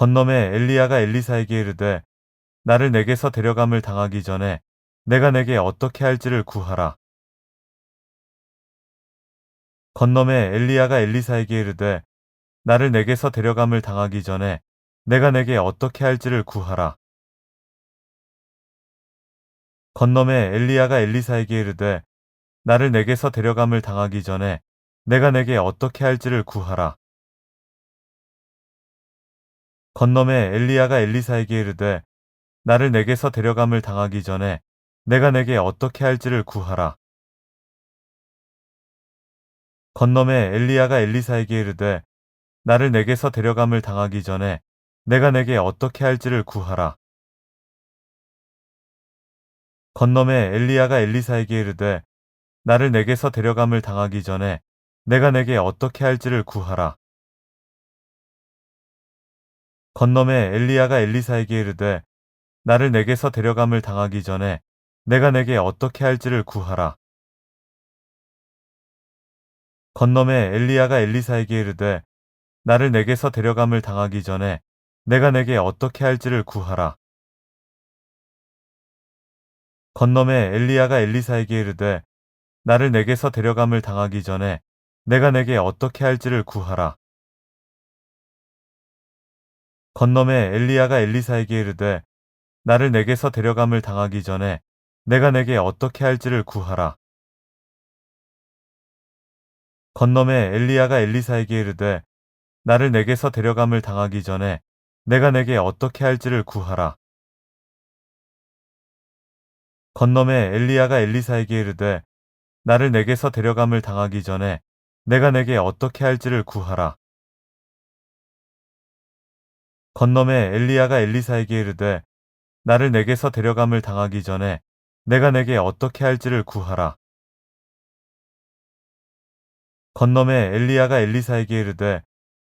건너매 엘리야가 엘리사에게 이르되 나를 내게서 데려감을 당하기 전에 내가 내게 어떻게 할지를 구하라. 건너매 엘리야가 엘리사에게 이르되 나를 내게서 데려감을 당하기 전에 내가 내게 어떻게 할지를 구하라. 건너매 엘리야가 엘리사에게 이르되 나를 내게서 데려감을 당하기 전에 내가 내게 어떻게 할지를 구하라. 건너매 엘리야가 엘리사에게 이르되 나를 내게서 데려감을 당하기 전에 내가 내게 어떻게 할지를 구하라. 건너매 엘리야가 엘리사에게 이르되 나를 내게서 데려감을 당하기 전에 내가 내게 어떻게 할지를 구하라. 건너매 엘리야가 엘리사에게 이르되 나를 내게서 데려감을 당하기 전에 내가 내게 어떻게 할지를 구하라. 건너매 엘리야가 엘리사에게 이르되 나를 내게서 데려감을 당하기 전에 내가 내게 어떻게 할지를 구하라. 건너매 엘리야가 엘리사에게 이르되 나를 내게서 데려감을 당하기 전에 내가 내게 어떻게 할지를 구하라. 건너매 엘리야가 엘리사에게 이르되 나를 내게서 데려감을 당하기 전에 내가 내게 어떻게 할지를 구하라. 건너매 엘리야가 엘리사에게 이르되 나를 내게서 데려감을 당하기 전에 내가 내게 어떻게 할지를 구하라. 건너매 엘리야가 엘리사에게 이르되 나를 내게서 데려감을 당하기 전에 내가 내게 어떻게 할지를 구하라. 건너매 엘리야가 엘리사에게 이르되 나를 내게서 데려감을 당하기 전에 내가 내게 어떻게 할지를 구하라. 건너매 엘리야가 엘리사에게 이르되 나를 내게서 데려감을 당하기 전에 내가 내게 어떻게 할지를 구하라. 건너매 엘리야가 엘리사에게 이르되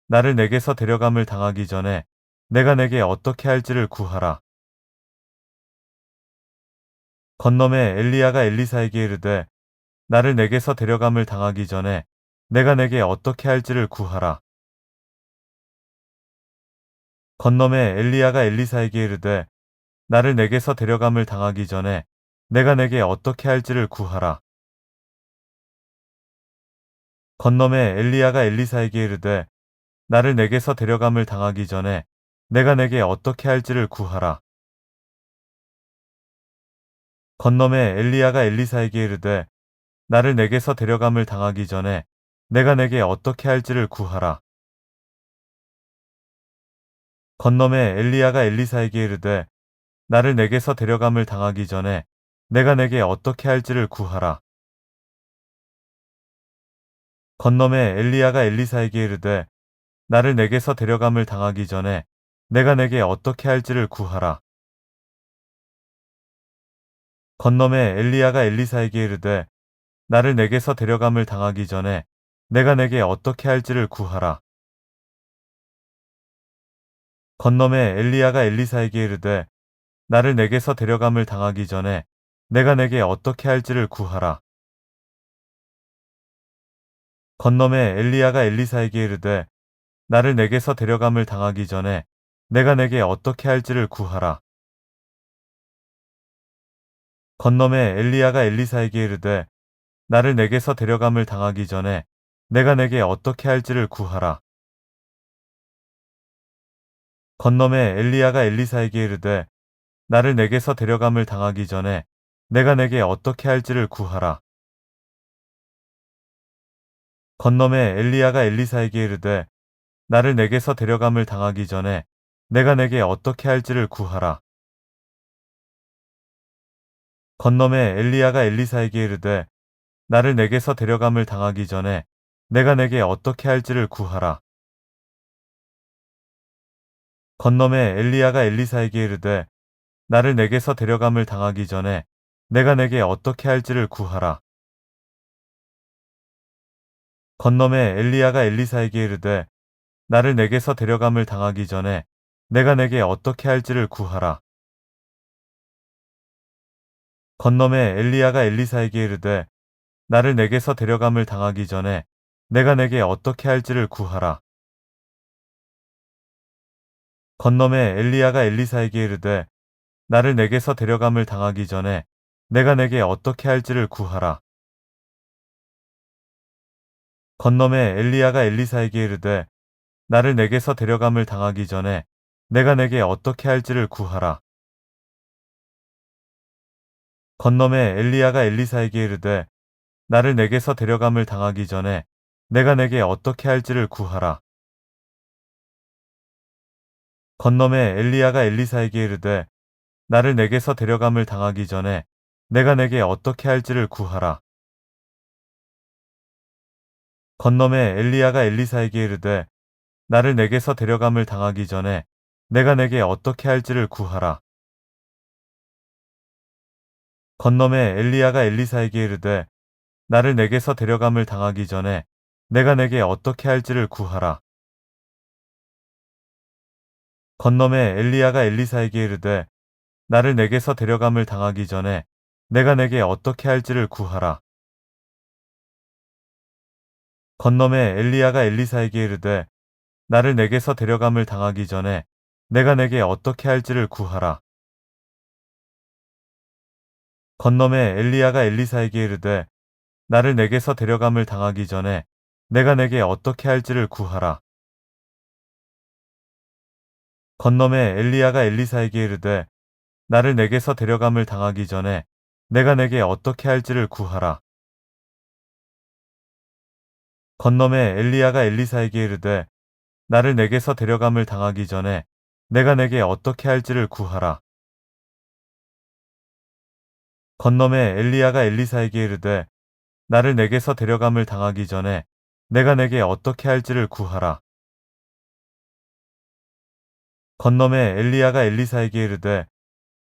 나를 내게서 데려감을 당하기 전에 내가 내게 어떻게 할지를 구하라. 건너매 엘리야가 엘리사에게 이르되 나를 내게서 데려감을 당하기 전에 내가 내게 어떻게 할지를 구하라. 건너매 엘리야가 엘리사에게 이르되 나를 내게서 데려감을 당하기 전에 내가 내게 어떻게 할지를 구하라. 건너매 엘리야가 엘리사에게 이르되 나를 내게서 데려감을 당하기 전에 내가 내게 어떻게 할지를 구하라. 건너매 엘리야가 엘리사에게 이르되 나를 내게서 데려감을 당하기 전에 내가 내게 어떻게 할지를 구하라. 건너매 엘리야가 엘리사에게 이르되 나를 내게서 데려감을 당하기 전에 내가 내게 어떻게 할지를 구하라. 건너매 엘리야가 엘리사에게 이르되 나를 내게서 데려감을 당하기 전에 내가 내게 어떻게 할지를 구하라. 건너매 엘리야가 엘리사에게 이르되 나를 내게서 데려감을 당하기 전에 내가 내게 어떻게 할지를 구하라. 건너매 엘리야가 엘리사에게 이르되 나를 내게서 데려감을 당하기 전에 내가 내게 어떻게 할지를 구하라. 건너매 엘리야가 엘리사에게 이르되 나를 내게서 데려감을 당하기 전에 내가 내게 어떻게 할지를 구하라. 건너매 엘리야가 엘리사에게 이르되 나를 내게서 데려감을 당하기 전에 내가 내게 어떻게 할지를 구하라. 건너매 엘리야가 엘리사에게 이르되 나를 내게서 데려감을 당하기 전에 내가 내게 어떻게 할지를 구하라. 건너매 엘리야가 엘리사에게 이르되 나를 내게서 데려감을 당하기 전에 내가 내게 어떻게 할지를 구하라. 건너매 엘리야가 엘리사에게 이르되 나를 내게서 데려감을 당하기 전에 내가 내게 어떻게 할지를 구하라. 건너매 엘리야가 엘리사에게 이르되 나를 내게서 데려감을 당하기 전에 내가 내게 어떻게 할지를 구하라. 건너매 엘리야가 엘리사에게 이르되 나를 내게서 데려감을 당하기 전에 내가 내게 어떻게 할지를 구하라. 건너매 엘리야가 엘리사에게 이르되 나를 내게서 데려감을 당하기 전에 내가 내게 어떻게 할지를 구하라. 건너매 엘리야가 엘리사에게 이르되 나를 내게서 데려감을 당하기 전에 내가 내게 어떻게 할지를 구하라. 건너매 엘리야가 엘리사에게 이르되 나를 내게서 데려감을 당하기 전에 내가 내게 어떻게 할지를 구하라. 건너매 엘리야가 엘리사에게 이르되 나를 내게서 데려감을 당하기 전에 내가 내게 어떻게 할지를 구하라. 건너매 엘리야가 엘리사에게 이르되 나를 내게서 데려감을 당하기 전에 내가 내게 어떻게 할지를 구하라. 건너매 엘리야가 엘리사에게 이르되 나를 내게서 데려감을 당하기 전에 내가 내게 어떻게 할지를 구하라. 건너매 엘리야가 엘리사에게 이르되 나를 내게서 데려감을 당하기 전에 내가 내게 어떻게 할지를 구하라. 건너매 엘리야가 엘리사에게 이르되 나를 내게서 데려감을 당하기 전에 내가 내게 어떻게 할지를 구하라. 건너매 엘리야가 엘리사에게 이르되 나를 내게서 데려감을 당하기 전에 내가 내게 어떻게 할지를 구하라. 건너매 엘리야가 엘리사에게 이르되 나를 내게서 데려감을 당하기 전에 내가 내게 어떻게 할지를 구하라. 건너매 엘리야가 엘리사에게 이르되 나를 내게서 데려감을 당하기 전에 내가 내게 어떻게 할지를 구하라. 건너매 엘리야가 엘리사에게 이르되 나를 내게서 데려감을 당하기 전에 내가 내게 어떻게 할지를 구하라. 건너매 엘리야가 엘리사에게 이르되 나를 내게서 데려감을 당하기 전에 내가 내게 어떻게 할지를 구하라. 건너매 엘리야가 엘리사에게 이르되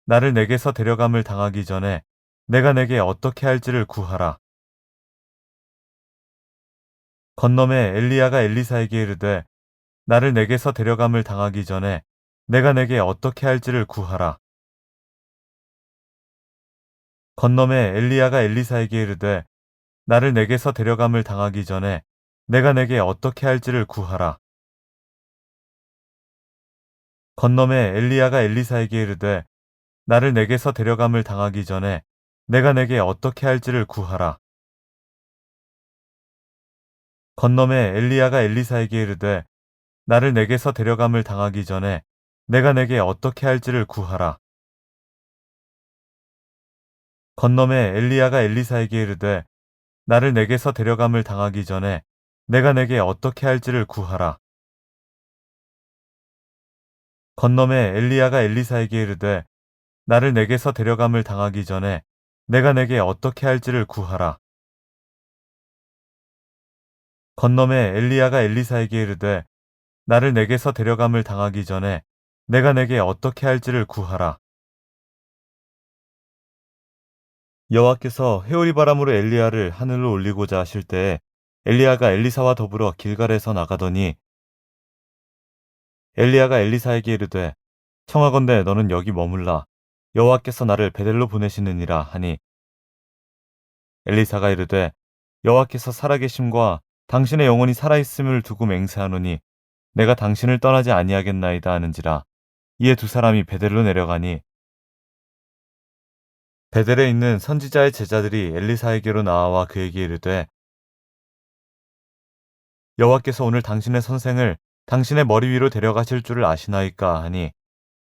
나를 내게서 데려감을 당하기 전에 내가 내게 어떻게 할지를 구하라. 건너매 엘리야가 엘리사에게 이르되 나를 내게서 데려감을 당하기 전에 내가 내게 어떻게 할지를 구하라. 건너매 엘리야가 엘리사에게 이르되 나를 내게서 데려감을 당하기 전에 내가 내게 어떻게 할지를 구하라. 건너매 엘리야가 엘리사에게 이르되 나를 내게서 데려감을 당하기 전에 내가 내게 어떻게 할지를 구하라. 건너매 엘리야가 엘리사에게 이르되 나를 내게서 데려감을 당하기 전에 내가 내게 어떻게 할지를 구하라. 건너매 엘리야가 엘리사에게 이르되 나를 내게서 데려감을 당하기 전에 내가 내게 어떻게 할지를 구하라. 건너매 엘리야가 엘리사에게 이르되 나를 내게서 데려감을 당하기 전에 내가 내게 어떻게 할지를 구하라. 건너매 엘리야가 엘리사에게 이르되 나를 내게서 데려감을 당하기 전에 내가 내게 어떻게 할지를 구하라. 여호와께서 해오리 바람으로 엘리야를 하늘로 올리고자 하실 때에 엘리야가 엘리사와 더불어 길갈에서 나가더니 엘리야가 엘리사에게 이르되 청하건대 너는 여기 머물라. 여호와께서 나를 베델로 보내시느니라 하니. 엘리사가 이르되 여호와께서 살아계심과 당신의 영혼이 살아있음을 두고 맹세하노니 내가 당신을 떠나지 아니하겠나이다 하는지라. 이에 두 사람이 베델로 내려가니. 베델에 있는 선지자의 제자들이 엘리사에게로 나와 그에게 이르되 여호와께서 오늘 당신의 선생을 당신의 머리 위로 데려가실 줄을 아시나이까 하니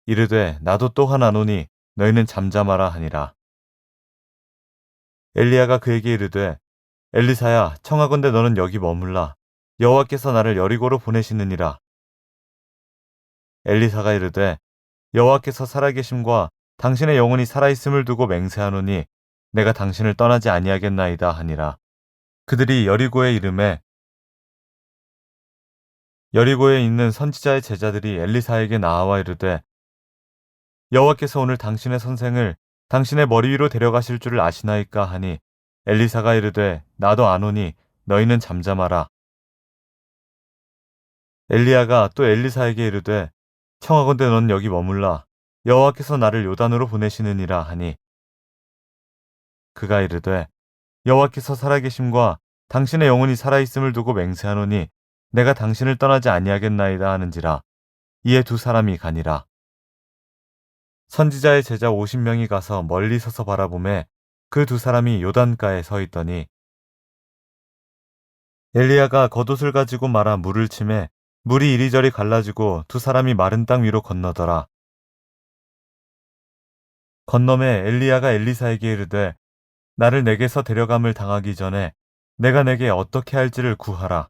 이르되 나도 또 하나노니 너희는 잠잠하라 하니라. 엘리야가 그에게 이르되 엘리사야 청하건대 너는 여기 머물라. 여호와께서 나를 여리고로 보내시느니라. 엘리사가 이르되 여호와께서 살아계심과 당신의 영혼이 살아있음을 두고 맹세하노니 내가 당신을 떠나지 아니하겠나이다 하니라. 그들이 여리고의 이름에 여리고에 있는 선지자의 제자들이 엘리사에게 나와 이르되 여호와께서 오늘 당신의 선생을 당신의 머리 위로 데려가실 줄을 아시나이까 하니 엘리사가 이르되 나도 아노니 너희는 잠잠하라. 엘리야가 또 엘리사에게 이르되 청하건대 넌 여기 머물라. 여호와께서 나를 요단으로 보내시느니라 하니 그가 이르되 여호와께서 살아계심과 당신의 영혼이 살아있음을 두고 맹세하노니 내가 당신을 떠나지 아니하겠나이다 하는지라 이에 두 사람이 가니라. 선지자의 제자 50명이 가서 멀리 서서 바라보매 그 두 사람이 요단가에 서 있더니 엘리야가 겉옷을 가지고 말아 물을 치매 물이 이리저리 갈라지고 두 사람이 마른 땅 위로 건너더라. 건너매 엘리야가 엘리사에게 이르되 나를 내게서 데려감을 당하기 전에 내가 내게 어떻게 할지를 구하라.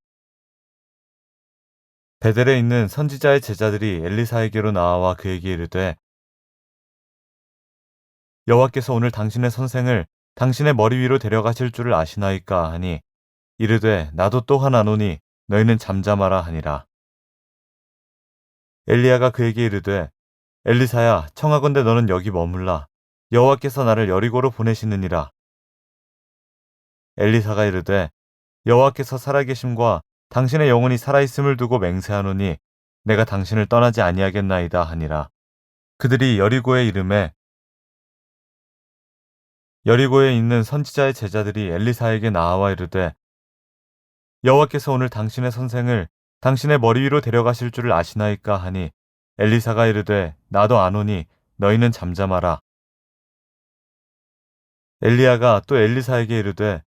베델에 있는 선지자의 제자들이 엘리사에게로 나와 그에게 이르되 여호와께서 오늘 당신의 선생을 당신의 머리 위로 데려가실 줄을 아시나이까 하니 이르되 나도 또한 아노니 너희는 잠잠하라 하니라. 엘리야가 그에게 이르되 엘리사야 청하건대 너는 여기 머물라. 여호와께서 나를 여리고로 보내시느니라. 엘리사가 이르되 여호와께서 살아계심과 당신의 영혼이 살아있음을 두고 맹세하노니 내가 당신을 떠나지 아니하겠나이다 하니라. 그들이 여리고에 이름에 여리고에 있는 선지자의 제자들이 엘리사에게 나와 이르되 여호와께서 오늘 당신의 선생을 당신의 머리 위로 데려가실 줄을 아시나이까 하니 엘리사가 이르되 나도 아노니 너희는 잠잠하라. 엘리야가 또 엘리사에게 이르되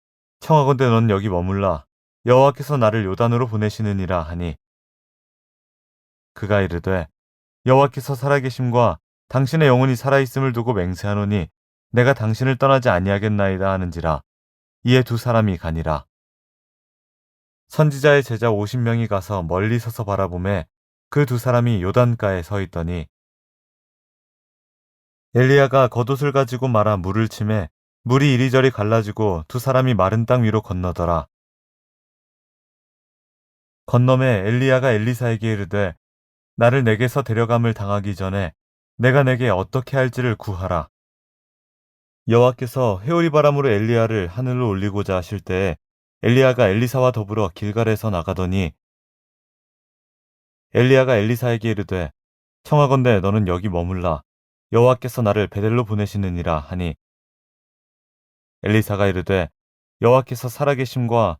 청하건대 넌 여기 머물라 여호와께서 나를 요단으로 보내시느니라 하니 그가 이르되 여호와께서 살아계심과 당신의 영혼이 살아있음을 두고 맹세하노니 내가 당신을 떠나지 아니하겠나이다 하는지라 이에 두 사람이 가니라. 선지자의 제자 50명이 가서 멀리 서서 바라보매 그 두 사람이 요단가에 서 있더니 엘리야가 겉옷을 가지고 말아 물을 치매 물이 이리저리 갈라지고 두 사람이 마른 땅 위로 건너더라 건너매 엘리야가 엘리사에게 이르되 나를 내게서 데려감을 당하기 전에 내가 내게 어떻게 할지를 구하라. 여호와께서 회오리 바람으로 엘리야를 하늘로 올리고자 하실 때에 엘리야가 엘리사와 더불어 길갈에서 나가더니 엘리야가 엘리사에게 이르되 청하건대 너는 여기 머물라. 여호와께서 나를 베델로 보내시느니라 하니 엘리사가 이르되 여호와께서 살아계심과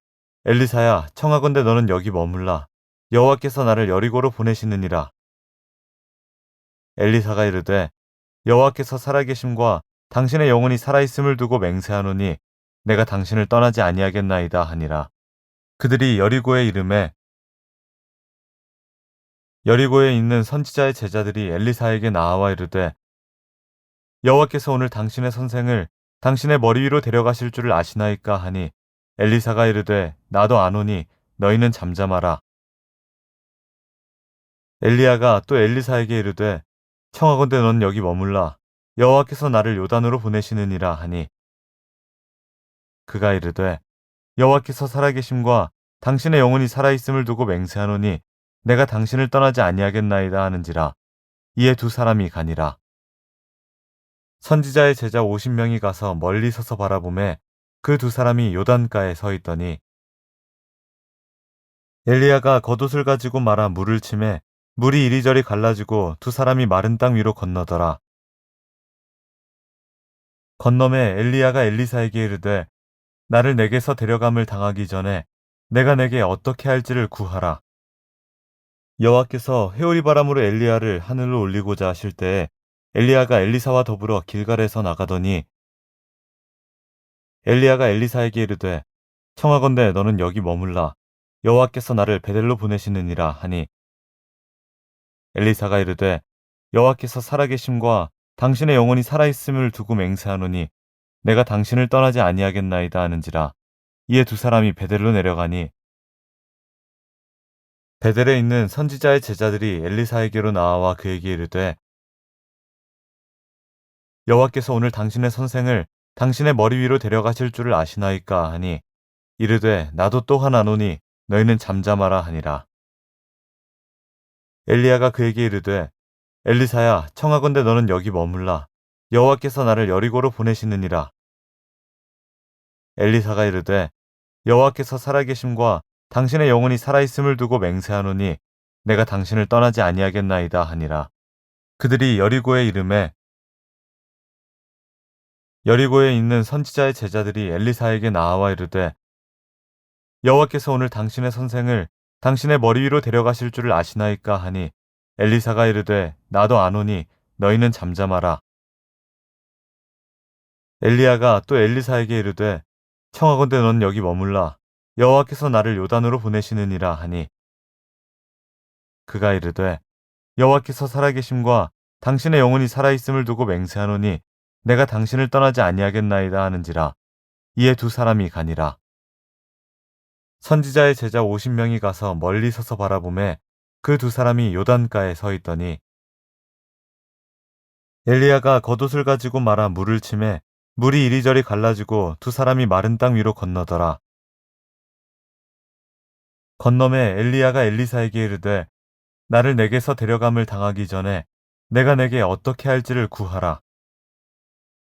엘리사야 청하건대 너는 여기 머물라 여호와께서 나를 여리고로 보내시느니라 엘리사가 이르되 여호와께서 살아계심과 당신의 영혼이 살아있음을 두고 맹세하노니 내가 당신을 떠나지 아니하겠나이다 하니라. 그들이 여리고에 이름에 여리고에 있는 선지자의 제자들이 엘리사에게 나와 이르되 여호와께서 오늘 당신의 선생을 당신의 머리 위로 데려가실 줄을 아시나이까 하니 엘리사가 이르되 나도 아노니 너희는 잠잠하라. 엘리야가 또 엘리사에게 이르되 청하건대 넌 여기 머물라. 여호와께서 나를 요단으로 보내시느니라 하니. 그가 이르되 여호와께서 살아계심과 당신의 영혼이 살아있음을 두고 맹세하노니 내가 당신을 떠나지 아니하겠나이다 하는지라. 이에 두 사람이 가니라. 선지자의 제자 50명이 가서 멀리 서서 바라보매 그 두 사람이 요단가에 서 있더니 엘리야가 겉옷을 가지고 말아 물을 치매 물이 이리저리 갈라지고 두 사람이 마른 땅 위로 건너더라 건너매 엘리야가 엘리사에게 이르되 나를 내게서 데려감을 당하기 전에 내가 내게 어떻게 할지를 구하라. 여호와께서 회오리 바람으로 엘리야를 하늘로 올리고자 하실 때에 엘리야가 엘리사와 더불어 길갈에서 나가더니 엘리야가 엘리사에게 이르되 청하건대 너는 여기 머물라. 여호와께서 나를 베델로 보내시느니라 하니. 엘리사가 이르되 여호와께서 살아계심과 당신의 영혼이 살아있음을 두고 맹세하노니 내가 당신을 떠나지 아니하겠나이다 하는지라. 이에 두 사람이 베델로 내려가니. 베델에 있는 선지자의 제자들이 엘리사에게로 나와 그에게 이르되 여호와께서 오늘 당신의 선생을 당신의 머리 위로 데려가실 줄을 아시나이까 하니 이르되 나도 또한 아노니 너희는 잠잠하라 하니라. 엘리야가 그에게 이르되 엘리사야 청하건대 너는 여기 머물라. 여호와께서 나를 여리고로 보내시느니라. 엘리사가 이르되 여호와께서 살아계심과 당신의 영혼이 살아있음을 두고 맹세하노니 내가 당신을 떠나지 아니하겠나이다 하니라. 그들이 여리고에 이름에 여리고에 있는 선지자의 제자들이 엘리사에게 나와 이르되 여호와께서 오늘 당신의 선생을 당신의 머리 위로 데려가실 줄을 아시나이까 하니 엘리사가 이르되 나도 아노니 너희는 잠잠하라. 엘리야가 또 엘리사에게 이르되 청하건대 넌 여기 머물라. 여호와께서 나를 요단으로 보내시느니라 하니. 그가 이르되 여호와께서 살아계심과 당신의 영혼이 살아있음을 두고 맹세하노니 내가 당신을 떠나지 아니하겠나이다 하는지라 이에 두 사람이 가니라 선지자의 제자 50명이 가서 멀리 서서 바라보매 그 두 사람이 요단가에 서 있더니 엘리야가 겉옷을 가지고 말아 물을 치매 물이 이리저리 갈라지고 두 사람이 마른 땅 위로 건너더라. 건너매 엘리야가 엘리사에게 이르되 나를 내게서 데려감을 당하기 전에 내가 내게 어떻게 할지를 구하라.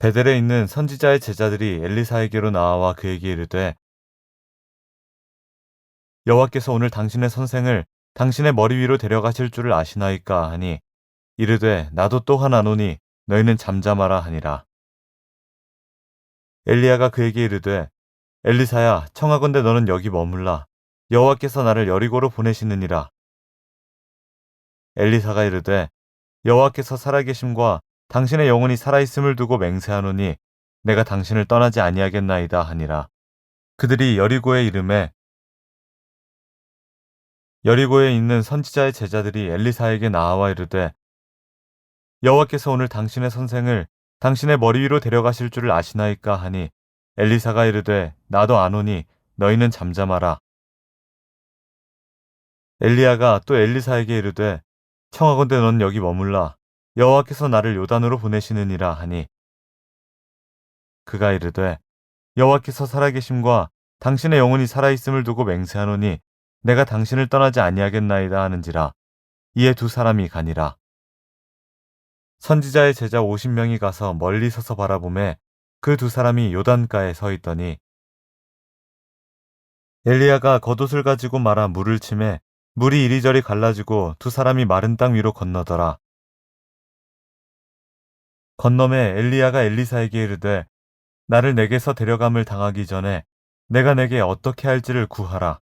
베델에 있는 선지자의 제자들이 엘리사에게로 나와 그에게 이르되 여호와께서 오늘 당신의 선생을 당신의 머리 위로 데려가실 줄을 아시나이까 하니 이르되 나도 또한 아노니 너희는 잠잠하라 하니라. 엘리야가 그에게 이르되 엘리사야 청하건대 너는 여기 머물라. 여호와께서 나를 여리고로 보내시느니라. 엘리사가 이르되 여호와께서 살아계심과 당신의 영혼이 살아있음을 두고 맹세하노니 내가 당신을 떠나지 아니하겠나이다 하니라. 그들이 여리고에 이름에 여리고에 있는 선지자의 제자들이 엘리사에게 나와 이르되 여호와께서 오늘 당신의 선생을 당신의 머리 위로 데려가실 줄을 아시나이까 하니 엘리사가 이르되 나도 아노니 너희는 잠잠하라. 엘리야가 또 엘리사에게 이르되 청하건대 넌 여기 머물라 여호와께서 나를 요단으로 보내시느니라 하니 그가 이르되 여호와께서 살아계심과 당신의 영혼이 살아있음을 두고 맹세하노니 내가 당신을 떠나지 아니하겠나이다 하는지라 이에 두 사람이 가니라 선지자의 제자 50명이 가서 멀리 서서 바라보매 그 두 사람이 요단가에 서 있더니 엘리야가 겉옷을 가지고 말아 물을 치매 물이 이리저리 갈라지고 두 사람이 마른 땅 위로 건너더라. 건너매 엘리야가 엘리사에게 이르되 나를 내게서 데려감을 당하기 전에 내가 내게 어떻게 할지를 구하라.